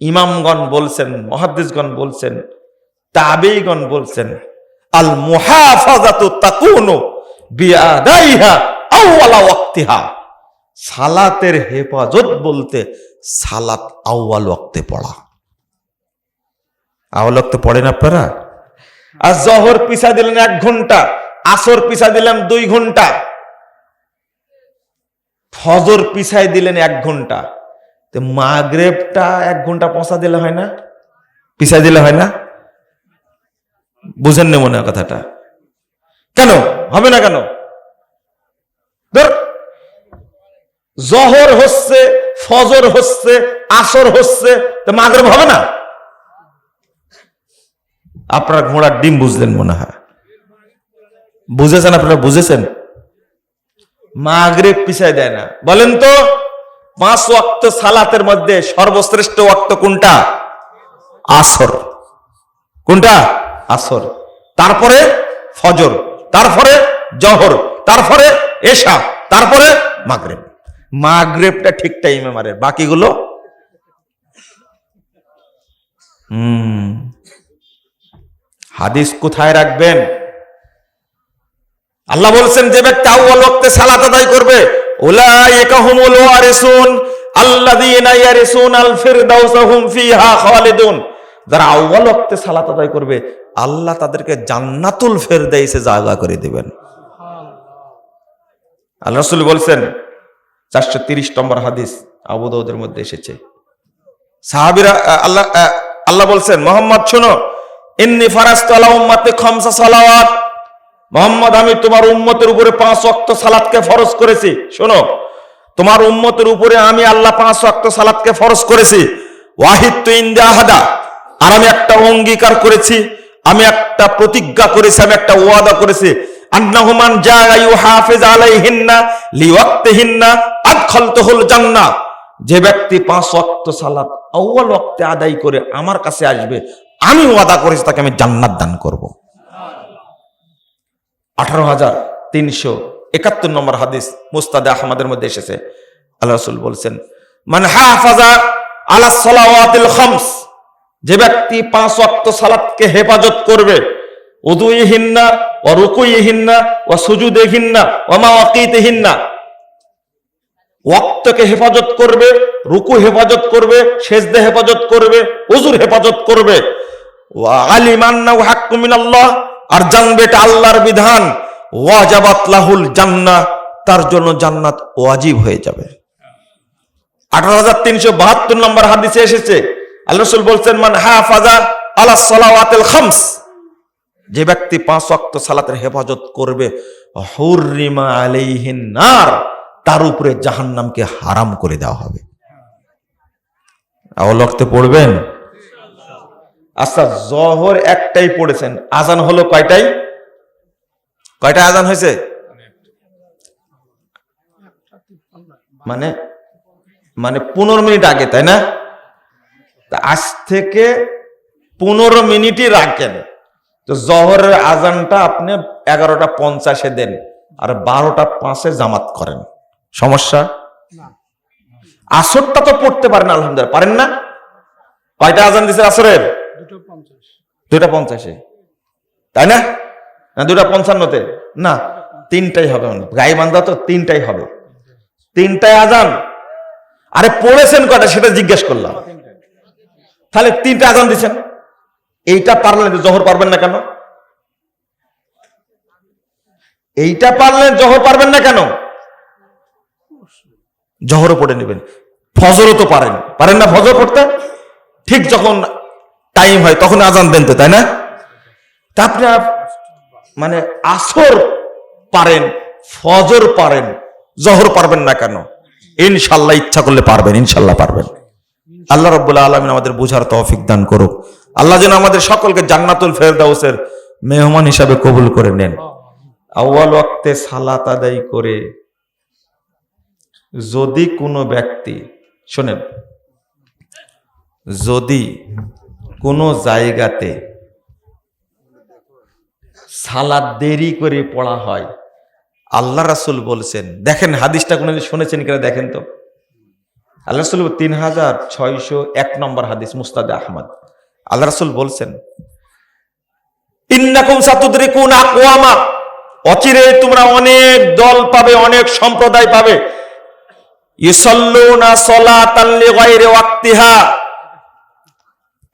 ইমামগণ বলছেন, মহাদ্দিসগণ বলছেন, তাবেইগণ বলছেন আল মুহাফাজাতু তাকুনু বিআদাইহা আউওয়ালা ওয়াক্তিহা। সালাতের হেফাজত বলতে সালাত আউয়াল ওয়াক্তে পড়া। আউয়াল ওয়াক্তে পড়েন আপনারা? আর জহর পিছা দিলেন এক ঘণ্টা, আসর পিছা দিলাম দুই ঘণ্টা, ফজর পিছাই দিলেন এক ঘণ্টা। তো মাগরেবটা এক ঘণ্টা পৌঁছা দিলে হয় না? পিছাই দিলে হয় না? বুঝেন নি মনে কথাটা? কেন? হবে না কেন? ধর, জহর হচ্ছে, ফজর হচ্ছে, আসর হচ্ছে, তো মাগরেব হবে না? আপনার ঘোড়ার ডিম বুঝলেন মনে হয়। বুঝেছেন আপনারা? বুঝেছেন? মাগরেব পিছায় দেয় না। বলেন তো পাঁচ ওয়াক্ত সালাতের মধ্যে সর্বশ্রেষ্ঠ ওয়াক্ত কোনটা? আসর। কোনটা? আসর। তারপরে ফজর, তারপরে জহর, তারপরে এশা, তারপরে মাগরেব। মাগরেবটা ঠিক টাইমে মারে। বাকিগুলো? হুম। হাদিস কোথায় রাখবেন? আল্লাহ বলছেন, যে ব্যক্তি আউয়াল ওয়াক্তে সালাত আদায় করবে উলাইকা হুমুল ওয়ারিসুন আল্লাযীনা ইয়ারিসুন আল ফিরদাউস হুম ফিহা খালিদুন। যারা আউয়াল ওয়াক্তে সালাত আদায় করবে আল্লাহ তাদেরকে জান্নাতুল ফেরদাইসে জায়গা করে দিবেন। আল্লাহ রাসূল বলছেন চারশো তিরিশ নম্বর হাদিস আবু দাউদের মধ্যে এসেছে। সাহাবীরা আল্লাহ আল্লাহ বলছেন মোহাম্মদ শোনো ইন্নি ফারাস্তু আলা উম্মতি খামসা সালাওয়াত। মোহাম্মদ, আমি তোমার উম্মতের উপরে পাঁচ ওয়াক্ত সালাদকে ফরজ করেছি। শোনো, তোমার উম্মতের উপরে আমি আল্লাহ পাঁচ ওয়াক্ত সালাদকে ফরজ করেছি। ওয়াহিদ তু ইন্দা আহাদা, আর আমি একটা অঙ্গীকার করেছি, আমি একটা প্রতিজ্ঞা করেছি, আমি একটা ওয়াদা করেছি। লিওয়াক্তিহিন্না আদখালতুহুল জান্নাহ। যে ব্যক্তি পাঁচ আউয়াল ওয়াক্তে আদায় করে আমার কাছে আসবে, আমি ওয়াদা করেছি তাকে আমি জান্নাত দান করব। আঠারো হাজার তিনশো একাত্তর নম্বর হাদিস মুস্তাদে আহমদের মধ্যে এসেছে। আল্লাহ রসুল বলছেন মানে হাফাজা আলা সালাওয়াতিল খামস যে ব্যক্তি পাঁচ ওয়াক্ত সালাতকে হেফাজত করবে, উদুইহিন্না ও রুকুইহিন্না ও সুজুদেহিন্না ও মা ওয়াকিতিহিন্না ওয়াক্তকে হেফাজত করবে, রুকু হেফাজত করবে, সেজদে হেফাজত করবে উজুর হেফাজত করবে। ওয়া আলিমান্নাহু হাক্কু মিনাল্লাহ আর জানবে এটা আল্লাহর বিধান। ওয়াজাবাত লাহুল জান্নাহ তার জন্য জান্নাত ওয়াজিব হয়ে যাবে। আঠারো হাজার তিনশো বাহাত্তর নম্বর এসেছে। যে ব্যক্তি পাঁচ সালাতের হেফাজত করবে, হুররিমা তার উপরে জাহান্নামকে হারাম করে দেওয়া হবে। আওলক্তে পড়বেন? আচ্ছা জহর একটাই পড়েছেন। আজান হলো কয়টাই কয়টা আজান হয়েছে? মানে মানে পনেরো মিনিট আগে তাই না? আজ থেকে পনেরো মিনিটই রাখেন। তো জহরের আজানটা আপনি এগারোটা পঞ্চাশে দেন আর বারোটা পাঁচে জামাত করেন। সমস্যা? আসরটা তো পড়তে পারেন আলহামদুলিল্লাহ। পারেন না? কয়টা আজান দিছে আসরের? দুটা পঞ্চাশে। তাই না? না দুটা পঞ্চান্নতে? না, তিনটাই হবে গায়ে বান্ধা তো তিনটাই হবে। তিনটায় আজান। আরে পড়েছেন কটা সেটা জিজ্ঞেস করলাম। তাহলে তিনটা আজান দিচ্ছেন এইটা পারলেন, জহর পারবেন না কেন? এইটা পারলেন, জহর পারবেন না কেন? জহরও পড়ে নেবেন। ফজরও তো পারেন। পারেন না ফজর পড়তে? ঠিক যখন টাইম হয়, তখন আজান দেন তো, তাই না? তা আপনি মানে আসর পারেন, ফজর পারেন, জহর পারবেন না কেন? ইনশাল্লাহ ইচ্ছা করলে পারবেন, ইনশাল্লাহ পারবেন। আল্লাহ রব্বুল্লাহ আলমিন আমাদের বুঝার তৌফিক দান করুক। আল্লাহ যেন আমাদের সকলকে জান্নাতুল ফেরদাউসের মেহমান হিসাবে কবুল করে নেন। আউয়াল ওয়াক্তে সালাত আদায় করে যদি কোনো ব্যক্তি, শোনেন, যদি কোনো জায়গাতে সালাদ দেরি করে পড়া হয়। আল্লাহ রাসুল বলছেন, দেখেন হাদিসটা কোনো শুনেছেন কিনা দেখেন তো। আল্লাহ রসুল তিন হাজার ছয়শো এক নম্বর হাদিস, মুস্তাদ আহমদ। আল্লাহ রসুল বলছেন, ইন্নাকুম সাতুদ্রিকুন আকওয়ামা। অচিরে তোমরা অনেক দল পাবে, অনেক সম্প্রদায় পাবে। ইউসাল্লুনা সলাতাল লিগাইরি ওয়াক্তিহা।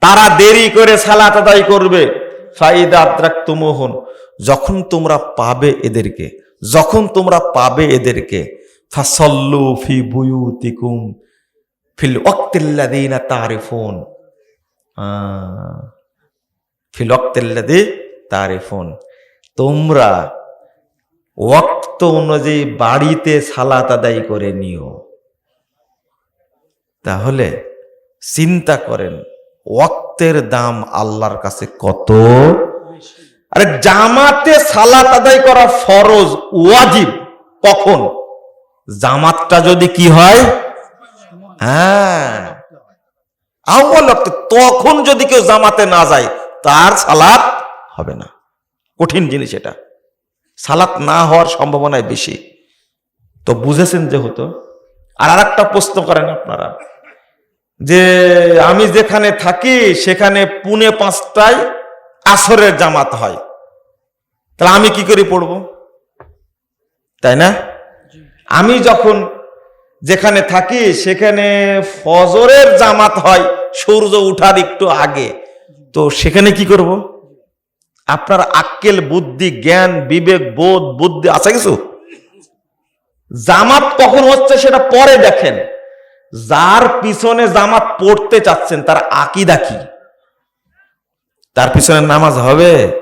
তারা দেরি করে সালাত আদায় করবে। ফাইদা আদ্রাক্তুমুহুন যখন তোমরা পাবে এদেরকে, যখন তোমরা পাবে এদেরকে, ফাসল্লু ফি বুয়ুতিকুম ফিল ওয়াক্তিল্লাযিনা তারিফুন। ফিল ওয়াক্তিল্লাযী তারিফুন। তোমরা ওয়াক্ত অনুযায়ী বাড়িতে সালাত আদায় করে নিও। তাহলে চিন্তা করেন ওয়াক্তের দাম আল্লাহর কাছে কত? আরে জামাতে সালাত আদায় করা ফরজ ওয়াজিব। কখন? জামাতটা যদি কি হয়? হ্যাঁ। আউ্বাল তখন যদি কেউ জামাতে না যায়, তার সালাত হবে না। কঠিন জিনিস এটা। সালাত না হওয়ার সম্ভাবনায় বেশি। তো বুঝেছেন যেহেতু আর আরেকটা প্রশ্ন করেন আপনারা। যে আমি যেখানে থাকি, সেখানে পুনে পাঁচটায় আসরের জামাত হয়। তাহলে আমি কি করে পড়ব? তাই না? আমি যখন যেখানে থাকি, সেখানে ফজরের জামাত হয়, সূর্য উঠার একটু আগে। তো সেখানে কি করব? আপনার আক্কেল, বুদ্ধি, জ্ঞান, বিবেক, বোধ, বুদ্ধি, আছে কিছু? জামাত কখন হচ্ছে সেটা পরে দেখেন। যার পিছনে জামাত পড়তে চাচ্ছেন, তার আকিদা কি? তার পিছনে নামাজ হবে?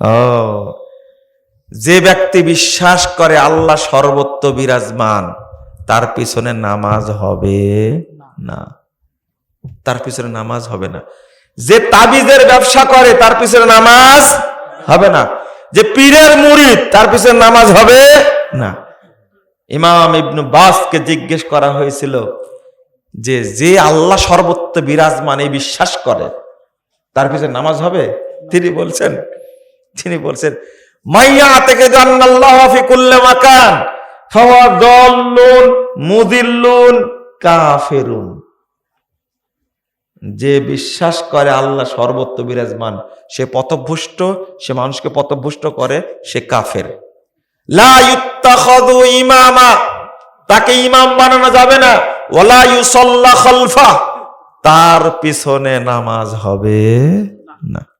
ও। যে ব্যক্তি বিশ্বাস করে আল্লাহ সর্বত্র বিরাজমান, তার পিছনে নামাজ হবে না। তার পিছনে নামাজ হবে না। যে তাবিজের ব্যবসা করে, তার পিছনে নামাজ হবে না। যে পীরের মুরিদ তার পিছনে নামাজ হবে না। ইমাম ইবনু বাসকে জিজ্ঞেস করা হয়েছিল যে যে আল্লাহ সর্বত্র বিরাজমান, এই বিশ্বাস করে, তার পিছনে নামাজ হবে? তিনি বলছেন তিনি বলছেন, মাইয়া থেকে মাকান মুদিল্লুন, কাফিরুন। যে বিশ্বাস করে আল্লাহ সর্বত্র বিরাজমান, সে পথভ্রষ্ট, সে মানুষকে পথভুষ্ট করে, সে কাফের। ইমামা। তাকে ইমাম বানানো যাবে না। ওলা খালফা তার পিছনে নামাজ হবে না।